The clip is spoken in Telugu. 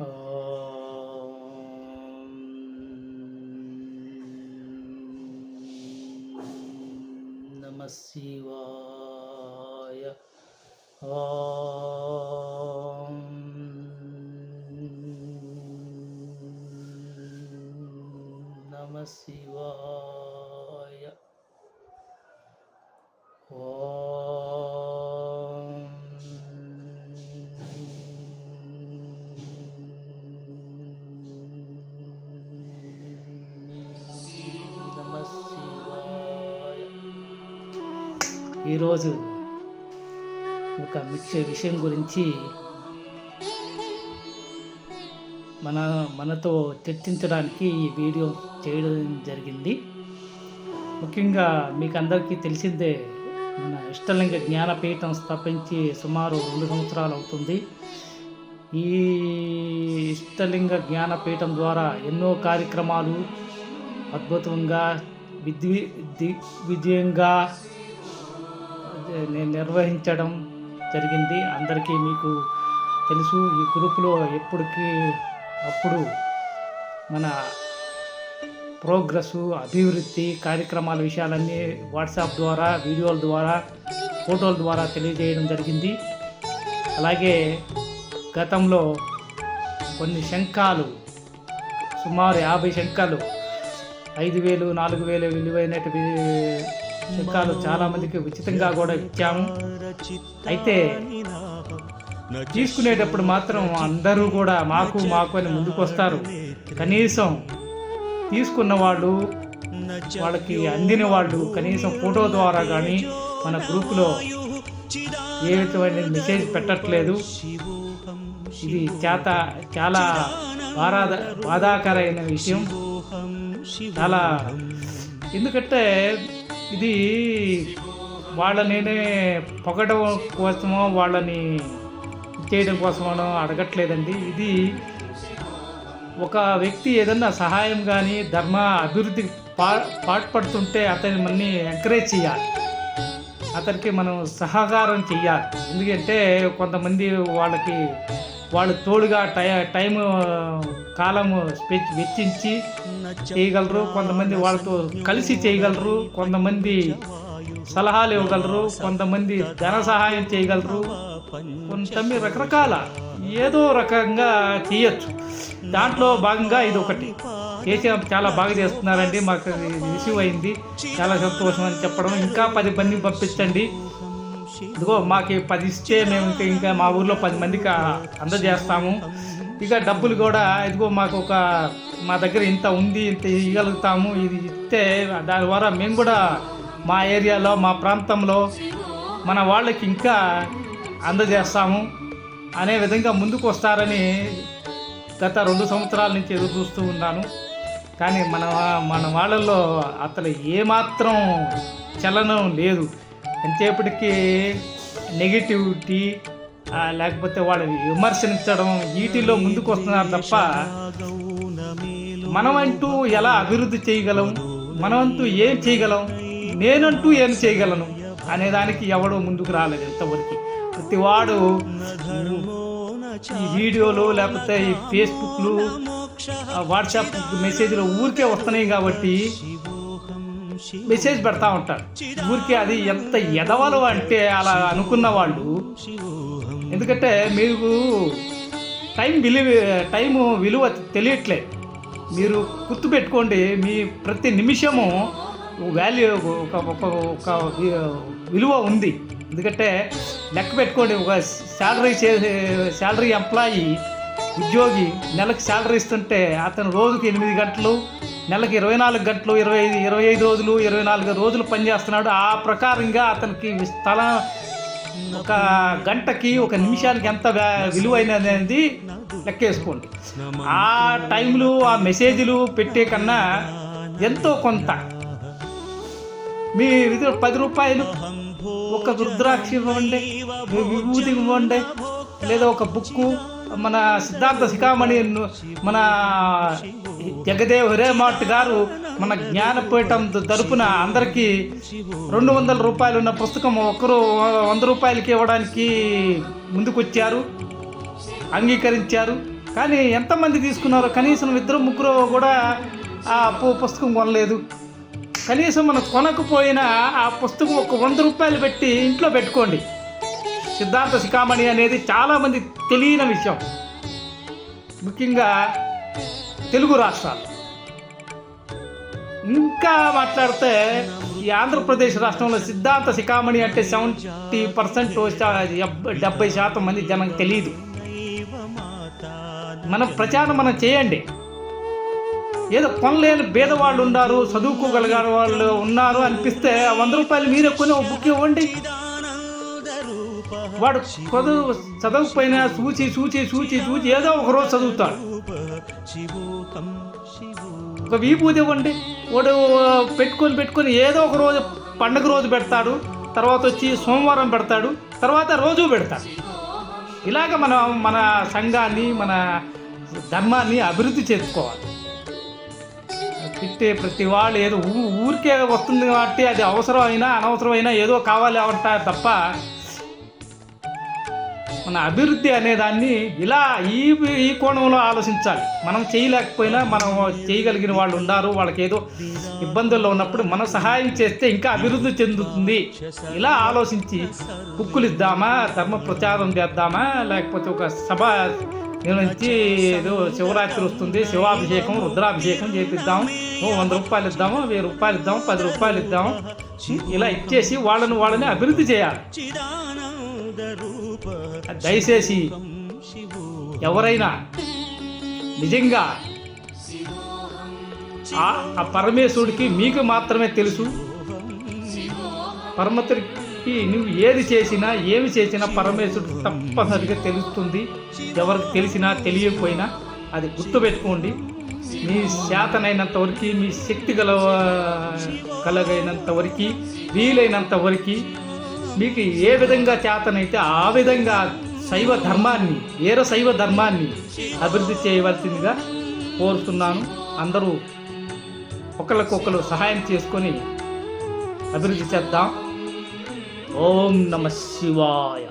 नमः शिवाय। नमः ఈరోజు ఒక ముఖ్య విషయం గురించి మన మనతో చర్చించడానికి ఈ వీడియో చేయడం జరిగింది. ముఖ్యంగా మీకు అందరికీ తెలిసిందే మన ఇష్టలింగ జ్ఞానపీఠం స్థాపించి సుమారు రెండు సంవత్సరాలు అవుతుంది. ఈ ఇష్టలింగ జ్ఞానపీఠం ద్వారా ఎన్నో కార్యక్రమాలు అద్భుతంగా విద్వి విజయంగా నిర్వహించడం జరిగింది. అందరికీ మీకు తెలుసు ఈ గ్రూపులో ఎప్పటికీ అప్పుడు మన ప్రోగ్రెస్ అభివృద్ధి కార్యక్రమాల విషయాలన్నీ వాట్సాప్ ద్వారా వీడియోల ద్వారా ఫోటోల ద్వారా తెలియజేయడం జరిగింది. అలాగే గతంలో కొన్ని శంఖాలు సుమారు యాభై శంఖాలు ఐదు వేలు నాలుగు వేలు విలువైనటువంటి శంఖాలు చాలామందికి ఉచితంగా కూడా ఇచ్చాము. అయితే తీసుకునేటప్పుడు మాత్రం అందరూ కూడా మాకు మాకు అని ముందుకు వస్తారు. కనీసం తీసుకున్న వాళ్ళు వాళ్ళకి అందిన వాళ్ళు కనీసం ఫోటో ద్వారా కానీ మన గ్రూప్లో ఏ విధమైన మెసేజ్ పెట్టట్లేదు. ఇది చేత చాలా బాధ బాధాకరమైన విషయం. చాలా ఎందుకంటే ఇది వాళ్ళని పొగడం కోసమో వాళ్ళని చేయడం కోసమో అడగట్లేదండి. ఇది ఒక వ్యక్తి ఏదన్నా సహాయం కానీ ధర్మ అభివృద్ధికి పా పాటుపడుతుంటే అతని మన్ని ఎంకరేజ్ చేయాలి. అతనికి మనం సహకారం చెయ్యాలి. ఎందుకంటే కొంతమంది వాళ్ళకి వాళ్ళు తోడుగా టై టైము కాలం వెచ్చించి చేయగలరు. కొంతమంది వాళ్ళతో కలిసి చేయగలరు. కొంతమంది సలహాలు ఇవ్వగలరు. కొంతమంది ధన సహాయం చేయగలరు. కొంతమంది రకరకాల ఏదో రకంగా చేయొచ్చు. దాంట్లో భాగంగా ఇది ఒకటి. కేసీఆర్ చాలా బాగా చేస్తున్నారండి. మాకు రిసీవ్ అయింది. చాలా సంతోషం అని చెప్పడం. ఇంకా పది మందిని పంపించండి. ఇదిగో మాకు పది ఇస్తే మేము ఇంకా ఇంకా మా ఊర్లో పది మందికి అందజేస్తాము. ఇక డబ్బులు కూడా ఇదిగో మాకు ఒక మా దగ్గర ఇంత ఉంది ఇంత ఇవ్వగలుగుతాము ఇది ఇస్తే దాని ద్వారా మేము కూడా మా ఏరియాలో మా ప్రాంతంలో మన వాళ్ళకి ఇంకా అందజేస్తాము. అనే విధంగా ముందుకు వస్తారని గత రెండు సంవత్సరాల నుంచి ఎదురు చూస్తూ ఉన్నాను. కానీ మన మన వాళ్ళల్లో అసలు ఏమాత్రం చలనం లేదు. ఎంతసేపటికి నెగిటివిటీ లేకపోతే వాళ్ళని విమర్శించడం వీటిలో ముందుకు వస్తున్నారు తప్ప మనమంటూ ఎలా అభివృద్ధి చేయగలం? మనమంటూ ఏం చేయగలం? నేనంటూ ఏం చేయగలను? అనే దానికి ఎవడో ముందుకు రాలేదు ఇంతవరకు. ప్రతివాడు ఈ వీడియోలు లేకపోతే ఈ ఫేస్బుక్లు వాట్సాప్ మెసేజ్లు ఊరికే వస్తున్నాయి కాబట్టి మెసేజ్ పెడతా ఉంటారు ఊరికే అది ఎంత ఎదవలు అంటే అలా అనుకున్న వాళ్ళు. ఎందుకంటే మీకు టైం విలువ టైము విలువ తెలియట్లేదు మీరు గుర్తుపెట్టుకోండి మీ ప్రతి నిమిషము వాల్యూ ఒక ఒక ఒక విలువ ఉంది. ఎందుకంటే లెక్క పెట్టుకోండి ఒక శాలరీ చేసే శాలరీ ఎంప్లాయీ ఉద్యోగి నెలకు శాలరీ ఇస్తుంటే అతను రోజుకి ఎనిమిది గంటలు నెలకి ఇరవై నాలుగు గంటలు ఇరవై ఐదు ఇరవై ఐదు రోజులు ఇరవై నాలుగు రోజులు పనిచేస్తున్నాడు ఆ ప్రకారంగా అతనికి స్థల ఒక గంటకి ఒక నిమిషానికి ఎంత విలువైనది అనేది లెక్కేసుకోండి. ఆ టైంలు ఆ మెసేజ్లు పెట్టే కన్నా ఎంతో కొంత. మీ ఇది పది రూపాయలు ఒక రుద్రాక్ష ఇవ్వండి మీ విభూతి ఇవ్వండి లేదా ఒక బుక్కు మన సిద్ధార్థ శిఖామణి మన జగదేవ్ హిరేమాట్ గారు మన జ్ఞానపీఠం తరపున అందరికీ రెండు వందల రూపాయలు ఉన్న పుస్తకం ఒకరు వంద రూపాయలకి ఇవ్వడానికి ముందుకొచ్చారు అంగీకరించారు. కానీ ఎంతమంది తీసుకున్నారో కనీసం ఇద్దరు ముగ్గురు కూడా ఆ పుస్తకం కొనలేదు. కనీసం మనం కొనకపోయినా ఆ పుస్తకం ఒక వంద రూపాయలు పెట్టి ఇంట్లో పెట్టుకోండి. సిద్ధాంత శిఖామణి అనేది చాలామంది తెలియని విషయం. ముఖ్యంగా తెలుగు రాష్ట్రాలు. ఇంకా మాట్లాడితే ఈ ఆంధ్రప్రదేశ్ రాష్ట్రంలో సిద్ధాంత శిఖామణి అంటే సెవెంటీ పర్సెంట్ డెబ్బై శాతం మంది జనం తెలియదు మనం ప్రచారం మనం చేయండి. ఏదో కొనలేని పేదవాళ్ళు ఉన్నారు చదువుకోగలిగిన వాళ్ళు ఉన్నారు అనిపిస్తే ఆ వంద రూపాయలు మీరే కొని ఒక బుక్ ఇవ్వండి. వాడు చదువు చదవకపోయినా చూచి చూచి చూచి చూచి ఏదో ఒక రోజు చదువుతాడు. ఒక విభూతి ఇవ్వండి. వాడు పెట్టుకొని పెట్టుకొని ఏదో ఒక రోజు పండగ రోజు పెడతాడు. తర్వాత వచ్చి సోమవారం పెడతాడు. తర్వాత రోజు పెడతాడు. ఇలాగ మనం మన సంఘాన్ని మన ధర్మాన్ని అభివృద్ధి చేసుకోవాలి. తిట్టే ప్రతి వాళ్ళు ఏదో ఊ- ఊరికే వస్తుంది కాబట్టి అది అవసరమైనా అనవసరమైనా ఏదో కావాలి అంటారు తప్ప మన అభివృద్ధి అనేదాన్ని ఇలా ఈ ఈ కోణంలో ఆలోచించాలి. మనం చేయలేకపోయినా మనం చేయగలిగిన వాళ్ళు ఉన్నారు వాళ్ళకి ఏదో ఇబ్బందుల్లో ఉన్నప్పుడు మనం సహాయం చేస్తే ఇంకా అభివృద్ధి చెందుతుంది. ఇలా ఆలోచించి బుక్కులు ఇద్దామా ధర్మ ప్రచారం చేద్దామా లేకపోతే ఒక సభ నుంచి ఏదో శివరాత్రి వస్తుంది శివాభిషేకం రుద్రాభిషేకం చేపిద్దాం వంద రూపాయలు ఇద్దాము వెయ్యి రూపాయలు ఇద్దాము పది రూపాయలు ఇద్దాము. ఇలా ఇచ్చేసి వాళ్ళని వాళ్ళని అభివృద్ధి చేయాలి. దయచేసి ఎవరైనా నిజంగా ఆ పరమేశ్వరుడికి మీకు మాత్రమే తెలుసు. పరమతుడికి నువ్వు ఏది చేసినా ఏమి చేసినా పరమేశ్వరుడు తప్పనిసరిగా తెలుస్తుంది. ఎవరికి తెలిసినా తెలియకపోయినా అది గుర్తుపెట్టుకోండి. మీ శాతనైనంత వరకు మీ శక్తి గల కలగైనంత వరకు వీలైనంత వరకు మీకు ఏ విధంగా చేతనైతే ఆ విధంగా శైవ ధర్మాన్ని ఏర శైవ ధర్మాన్ని అభివృద్ధి చేయవలసిందిగా కోరుతున్నాను. అందరూ ఒకరికొకరు సహాయం చేసుకొని అభివృద్ధి చేద్దాం. ஓம் நம சிவாய